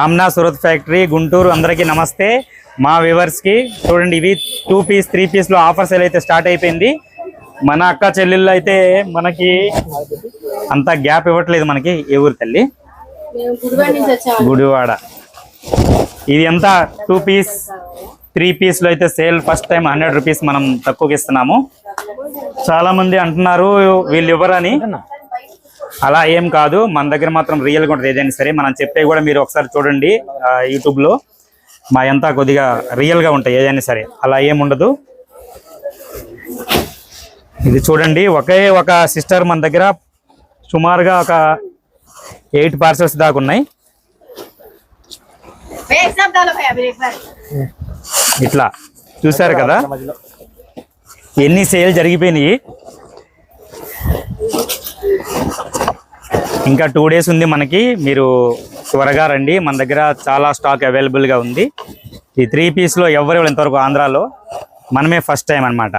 Aamna Surat factory Guntur అందరికీ నమస్తే. మా వ్యూవర్స్కి చూడండి ఇవి టూ పీస్ త్రీ పీస్లో ఆఫర్ సేల్ అయితే స్టార్ట్ అయిపోయింది. మన అక్క చెల్లెళ్ళు అయితే మనకి అంత గ్యాప్ ఇవ్వట్లేదు మనకి ఏ ఊరు తల్లి? గుడివాడ ఇది ఎంత? టూ పీస్ త్రీ పీస్లో అయితే sale first time hundred rupees మనం తక్కువకి ఇస్తున్నాము. చాలా మంది అంటున్నారు వీళ్ళు ఇవ్వరని. అలా ఏం కాదు. మన దగ్గర మాత్రం రియల్గా ఉంటుంది. ఏదైనా సరే మనం చెప్పే కూడా మీరు ఒకసారి చూడండి యూట్యూబ్లో మా ఎంత కొద్దిగా రియల్గా ఉంటాయి. ఏదైనా సరే అలా ఏం ఉండదు. ఇది చూడండి. ఒకే ఒక సిస్టర్ మన దగ్గర సుమారుగా ఒక ఎయిట్ పార్సల్స్ దాకా ఉన్నాయి. ఇట్లా. చూసారు కదా? ఎన్ని సేల్ జరిగిపోయినాయి? ఇంకా టూ డేస్ ఉంది మనకి. మీరు త్వరగా రండి. మన దగ్గర చాలా స్టాక్ అవైలబుల్గా ఉంది. ఈ త్రీ పీస్లో ఎవరు ఇంతవరకు ఆంధ్రాలో? మనమే ఫస్ట్ టైం అనమాట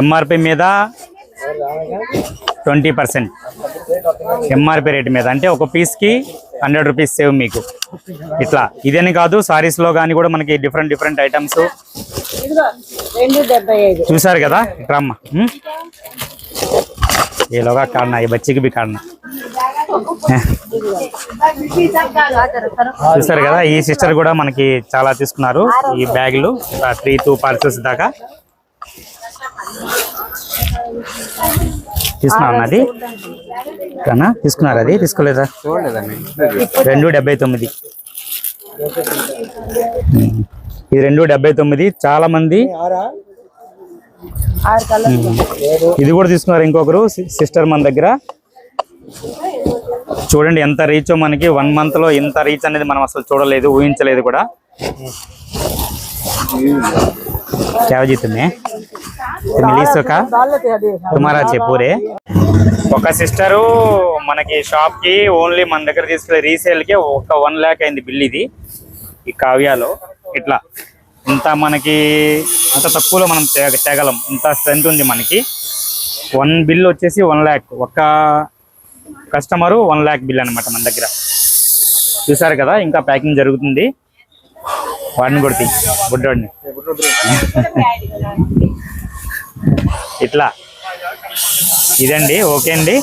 ఎంఆర్పి మీద ట్వంటీ పర్సెంట్ ఎంఆర్పి రేట్ మీద. అంటే ఒక పీస్కి హండ్రెడ్ రూపీస్ సేవ్ మీకు. ఇట్లా. ఇదని కాదు సారీస్లో కానీ కూడా మనకి డిఫరెంట్ డిఫరెంట్ ఐటమ్స్ చూసారు కదా? ఇట్రమ్మ ఏలోగా కాడనా? ఈ బచ్చికి బి కాడనా? చూసారు కదా ఈ సిస్టర్ కూడా మనకి చాలా తీసుకున్నారు ఈ బ్యాగులు త్రీ టూ పార్సల్స్ దాకా. తీసుకున్నా అది? కన్నా తీసుకున్నారు అది? తీసుకోలేదా? రెండు డెబ్బై తొమ్మిది. ఇది రెండు డెబ్బై తొమ్మిది చాలా మంది. ఇది కూడా తీసుకున్నారు ఇంకొకరు సిస్టర్ మన దగ్గర. చూడండి ఎంత రీచ్ మనకి వన్ మంత్ లో ఇంత రీచ్ అనేది మనం అసలు చూడలేదు ఊహించలేదు కూడా क्या जीत में तुम लीसो का తుమారా చెప్పురే ఒక సిస్టరు మనకి షాప్ కి ఓన్లీ మన దగ్గర తీసుకెళ్ళి రీసేల్ కి ఒక వన్ ల్యాక్ అయింది బిల్ ఇది ఈ కావ్యాలో ఇట్లా ఇంత మనకి అంత తక్కువలో మనం తేగ- తేగలం ఇంత స్ట్రెంత్ ఉంది మనకి వన్ బిల్ వచ్చేసి వన్ ల్యాక్ ఒక కస్టమరు వన్ ల్యాక్ బిల్ అనమాట మన దగ్గర. చూసారు కదా ఇంకా ప్యాకింగ్ జరుగుతుంది. వాడిని కొడుతుంది బుడ్డోడిని. ఇట్లా. ఇదండి ఓకే అండి.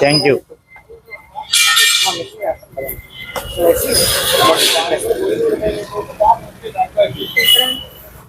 Thank you.